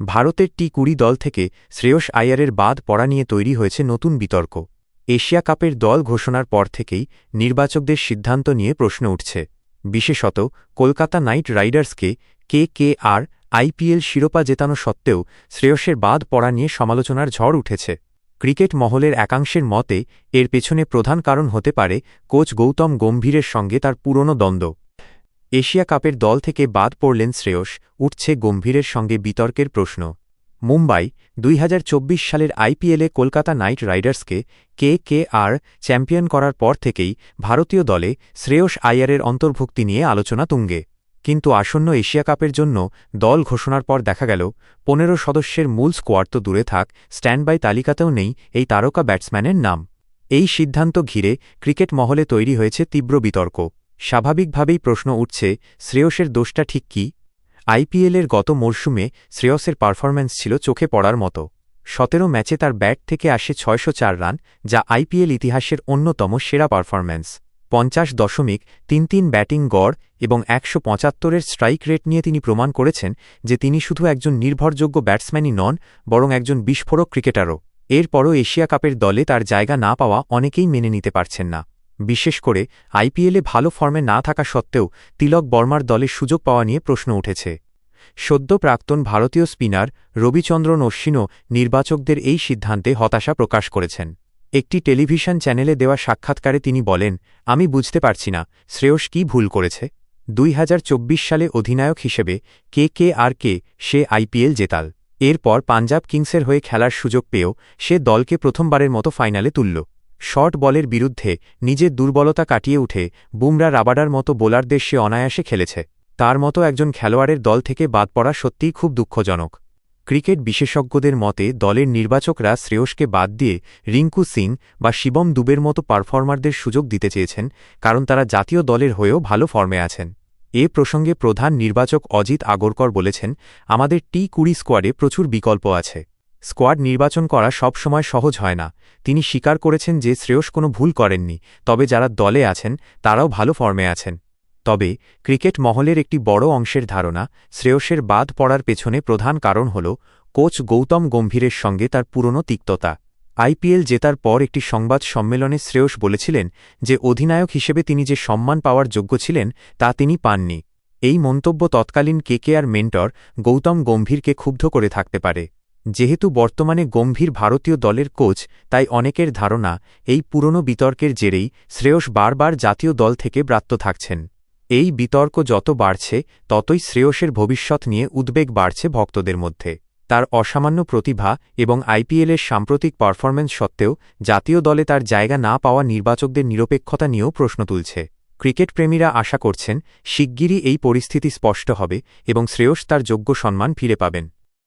ভারতের টি কুড়ি দল থেকে শ্রেয়স আয়ারের বাদ পড়া নিয়ে তৈরি হয়েছে নতুন বিতর্ক। এশিয়া কাপের দল ঘোষণার পর থেকেই নির্বাচকদের সিদ্ধান্ত নিয়ে প্রশ্ন উঠছে। বিশেষত কলকাতা নাইট রাইডার্সকে কে কে আর আইপিএল শিরোপা জেতানো সত্ত্বেও শ্রেয়সের বাদ পড়া নিয়ে সমালোচনার ঝড় উঠেছে। ক্রিকেট মহলের একাংশের মতে, এর পেছনে প্রধান কারণ হতে পারে কোচ গৌতম গম্ভীরের সঙ্গে তার পুরনো দ্বন্দ্ব। এশিয়া কাপের দল থেকে বাদ পড়লেন শ্রেয়স, উঠছে গম্ভীরের সঙ্গে বিতর্কের প্রশ্ন। মুম্বাই, দুই হাজার চব্বিশ সালের আইপিএলে কলকাতা নাইট রাইডার্সকে কে কে আর চ্যাম্পিয়ন করার পর থেকেই ভারতীয় দলে শ্রেয়স আয়ারের অন্তর্ভুক্তি নিয়ে আলোচনা তুঙ্গে। কিন্তু আসন্ন এশিয়া কাপের জন্য দল ঘোষণার পর দেখা গেল, পনেরো সদস্যের মূল স্কোয়াড তো দূরে থাক, স্ট্যান্ডবাই তালিকাতেও নেই এই তারকা ব্যাটসম্যানের নাম। এই সিদ্ধান্ত ঘিরে ক্রিকেট মহলে তৈরি হয়েছে তীব্র বিতর্ক। স্বাভাবিকভাবেই প্রশ্ন উঠছে, শ্রেয়সের দোষটা ঠিক কি? আইপিএলের গত মরশুমে শ্রেয়সের পারফরম্যান্স ছিল চোখে পড়ার মতো। সতেরো ম্যাচে তার ব্যাট থেকে আসে ছয়শো চার রান, যা আইপিএল ইতিহাসের অন্যতম সেরা পারফরম্যান্স। পঞ্চাশ দশমিক তিন তিন ব্যাটিং গড় এবং একশো পঁচাত্তরের স্ট্রাইক রেট নিয়ে তিনি প্রমাণ করেছেন যে তিনি শুধু একজন নির্ভরযোগ্য ব্যাটসম্যানই নন, বরং একজন বিস্ফোরক ক্রিকেটারও। এরপরও এশিয়া কাপের দলে তার জায়গা না পাওয়া অনেকেই মেনে নিতে পারছেন না। বিশেষ করে আইপিএলে ভালো ফর্মে না থাকা সত্ত্বেও তিলক বর্মার দলে সুযোগ পাওয়া নিয়ে প্রশ্ন উঠেছে। সদ্য প্রাক্তন ভারতীয় স্পিনার রবিচন্দ্রন অশ্বিনও নির্বাচকদের এই সিদ্ধান্তে হতাশা প্রকাশ করেছেন। একটি টেলিভিশন চ্যানেলে দেওয়া সাক্ষাৎকারে তিনি বলেন, আমি বুঝতে পারছি না, শ্রেয়স কি ভুল করেছে। দুই হাজার চব্বিশ সালে অধিনায়ক হিসেবে কে কে আর কে সে আইপিএল জেতাল। এরপর পাঞ্জাব কিংসের হয়ে খেলার সুযোগ পেয়েও সে দলকে প্রথমবারের মতো ফাইনালে তুলল। শর্ট বলের বিরুদ্ধে নিজের দুর্বলতা কাটিয়ে উঠে বুমরা রাবাডার মতো বোলারদের সে অনায়াসে খেলেছে। তার মতো একজন খেলোয়াড়ের দল থেকে বাদ পড়া সত্যিই খুব দুঃখজনক। ক্রিকেট বিশেষজ্ঞদের মতে দলের নির্বাচকরা শ্রেয়সকে বাদ দিয়ে রিঙ্কু সিং বা শিবম দুবের মতো পারফর্মারদের সুযোগ দিতে চেয়েছেন, কারণ তারা জাতীয় দলের হয়েও ভালো ফর্মে আছেন। এ প্রসঙ্গে প্রধান নির্বাচক অজিত আগরকর বলেছেন, আমাদের টি কুড়ি স্কোয়াডে প্রচুর বিকল্প আছে। স্কোয়াড নির্বাচন করা সব সময় সহজ হয় না। তিনি স্বীকার করেছেন যে শ্রেয়স কোনো ভুল করেননি, তবে যারা দলে আছেন, তারাও ভালো ফর্মে আছেন। তবে, ক্রিকেট মহলের একটি বড় অংশের ধারণা, শ্রেয়সের বাদ পড়ার পেছনে প্রধান কারণ হল, কোচ গৌতম গম্ভীরের সঙ্গে তার পুরনো তিক্ততা। আইপিএল জেতার পর একটি সংবাদ সম্মেলনে শ্রেয়স বলেছিলেন যে অধিনায়ক হিসেবে তিনি যে সম্মান পাওয়ার যোগ্য ছিলেন, তা তিনি পাননি। এই মন্তব্য তৎকালীন কেকেআর মেন্টর গৌতম গম্ভীরকে ক্ষুব্ধ করে থাকতে পারে। যেহেতু বর্তমানে গম্ভীর ভারতীয় দলের কোচ, তাই অনেকের ধারণা, এই পুরনো বিতর্কের জেরেই শ্রেয়স বারবার জাতীয় দল থেকে ব্রাত্য থাকছেন। এই বিতর্ক যত বাড়ছে, ততই শ্রেয়সের ভবিষ্যৎ নিয়ে উদ্বেগ বাড়ছে ভক্তদের মধ্যে। তার অসামান্য প্রতিভা এবং আইপিএলের সাম্প্রতিক পারফরম্যান্স সত্ত্বেও জাতীয় দলে তার জায়গা না পাওয়া নির্বাচকদের নিরপেক্ষতা নিয়েও প্রশ্ন তুলছে। ক্রিকেট প্রেমীরা আশা করছেন, শিগগিরই এই পরিস্থিতি স্পষ্ট হবে এবং শ্রেয়স তার যোগ্য সম্মান ফিরে পাবেন।